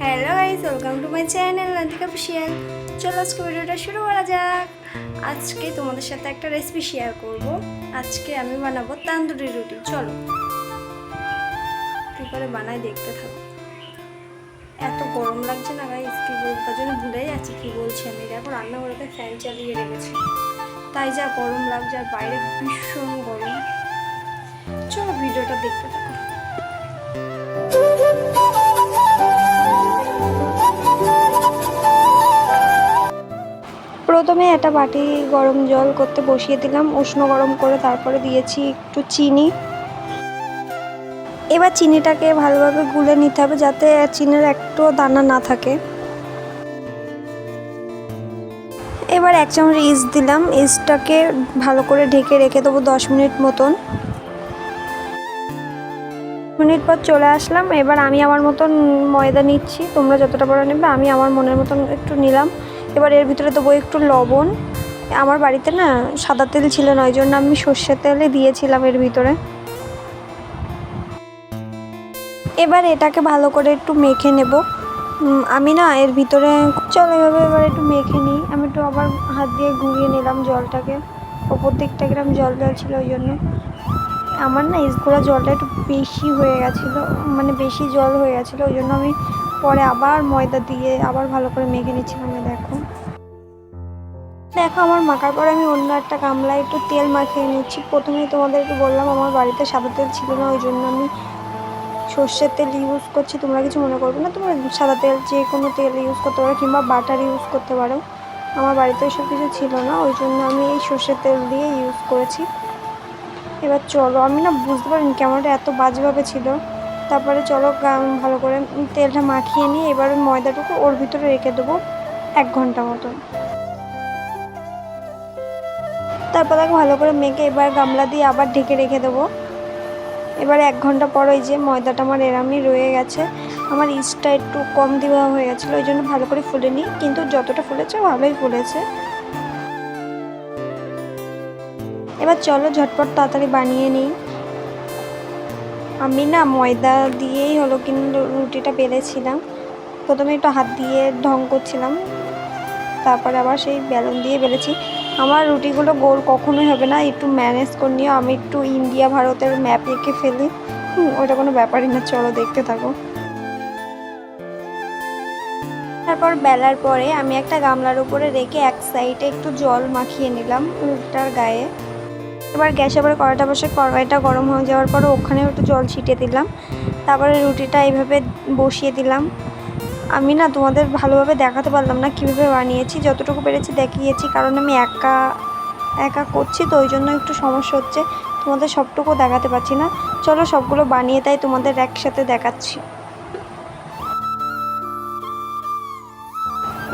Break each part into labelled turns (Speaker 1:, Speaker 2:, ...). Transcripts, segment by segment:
Speaker 1: Hello guys welcome to my channel Lantika official চলো আজকে ভিডিওটা শুরু করা যাক। আজকে তোমাদের সাথে একটা রেসিপি শেয়ার করব। আজকে আমি বানাবো তান্দুরি রুটি। চলো। কী করে বানাই দেখতে থাকো। এত গরম লাগছে না গাইস কী বলব, তার জন্য ভুলে যাচ্ছি কী বলছি আমি। দেখো রান্নাঘরেতে ফ্যান চালিয়ে রেখেছি। তাই যা গরম লাগছে আর বাইরে ভীষণ গরম। চলো ভিডিওটা দেখতে থাকো। প্রথমে একটা বাটি গরম জল করতে বসিয়ে দিলাম, উষ্ণ গরম করে তারপরে দিয়েছি একটু চিনি। এবার চিনিটাকে ভালোভাবে গুলে নিতে হবে যাতে চিনির একটু দানা না থাকে। এবার এক চামচ ইস্ট দিলাম, ইস্টটাকে ভালো করে ঢেকে রেখে দেবো দশ মিনিট মতন। মিনিট পর চলে আসলাম, এবার আমি আমার মতন ময়দা নিচ্ছি, তোমরা যতটা বড় নেবে, আমি আমার মনের মতন একটু নিলাম। এবার এর ভিতরে দেবো একটু লবণ। আমার বাড়িতে না সাদা তেল ছিল না, ওই জন্য আমি সর্ষের তেলে দিয়েছিলাম এর ভিতরে। এবার এটাকে ভালো করে একটু মেখে নেব। আমি না এর ভিতরে চলো এভাবে এবার একটু মেখে নিই। আমি একটু আবার হাত দিয়ে ঘুরিয়ে নিলাম জলটাকে। ওপর দিকটা কিরম জল জল ছিল ওই জন্য। আমার না ইসগুলো জলটা একটু বেশি হয়ে গেছিল মানে বেশি জল হয়ে গেছিল, ওই জন্য আমি পরে আবার ময়দা দিয়ে আবার ভালো করে মেখে নিচ্ছিলাম দেখো। দেখো, আমার মাখার পরে আমি অন্য একটা গামলায় একটু তেল মাখিয়ে নিচ্ছি। প্রথমেই তোমাদেরকে বললাম, আমার বাড়িতে সাদা তেল ছিল না, ওই জন্য আমি সর্ষের তেল ইউজ করছি। তোমরা কিছু মনে করবে না, তোমরা সাদা তেল, যে কোনো তেল ইউজ করতে পারো, কিংবা বাটার ইউজ করতে পারো। আমার বাড়িতে এসব কিছু ছিল না, ওই জন্য আমি এই সর্ষের তেল দিয়ে ইউজ করেছি। এবার চলো, আমি না বুঝতে পারিনি ক্যামেরাটা এত বাজেভাবে ছিল। তারপরে চলো ভালো করে তেলটা মাখিয়ে নিয়ে এবার ময়দাটুকু ওর ভিতরে রেখে দেবো এক ঘণ্টা মতো তারপর তাকে ভালো করে মেখে এবার গামলা দিয়ে আবার ঢেকে রেখে দেবো। এবার এক ঘণ্টা পর ওই যে ময়দাটা আমার এরামই রয়ে গেছে। আমার ইস্টটা একটু কম দেওয়া হয়ে গেছিল, ওই জন্য ভালো করে ফুলেনি কিন্তু যতটা ফুলেছে ভালোই ফুলেছে। এবার চলো ঝটপট তাড়াতাড়ি বানিয়ে নিই। আমি না ময়দা দিয়েই হলো কিন্তু রুটিটা বেলেছিলাম। প্রথমে একটু হাত দিয়ে ঢং করছিলাম। তারপরে আবার সেই বেলুন দিয়ে বেলেছি। আমার রুটিগুলো গোল কখনোই হবে না একটু ম্যানেজ করে নিও। আমি একটু ইন্ডিয়া ভারতের ম্যাপ এঁকে ফেলি। হুম, ওটা কোনো ব্যাপারই না চলো দেখতে থাকো। তারপর বেলার পরে আমি একটা গামলার উপরে রেখে এক সাইডে একটু জল মাখিয়ে নিলাম রুটিটার গায়ে। এবার গ্যাসে এবার কড়াইটা বসে কড়াইটা গরম হয়ে যাওয়ার পরে ওখানেও একটু জল ছিটিয়ে দিলাম। তারপরে রুটিটা এইভাবে বসিয়ে দিলাম। আমি না তোমাদের ভালোভাবে দেখাতে পারলাম না কীভাবে বানিয়েছি, যতটুকু পেরেছি দেখিয়েছি, কারণ আমি একা একা করছি তো, ওই জন্য একটু সমস্যা হচ্ছে। তোমাদের সবটুকু দেখাতে পারছি না। চলো সবগুলো বানিয়ে তাই তোমাদের একসাথে দেখাচ্ছি।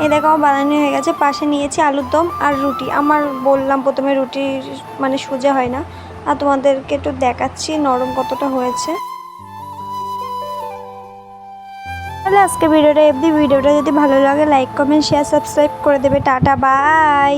Speaker 1: এই দেখো, আমার বানানো হয়ে গেছে। পাশে নিয়েছি আলুর দম আর রুটি। আমার বললাম প্রথমে রুটি মানে সোজা হয় না। আর তোমাদেরকে একটু দেখাচ্ছি নরম কতটা হয়েছে। তাহলে আজকে ভিডিওটা এমনি। ভিডিওটা যদি ভালো লাগে লাইক কমেন্ট শেয়ার সাবস্ক্রাইব করে দেবে। Tata bye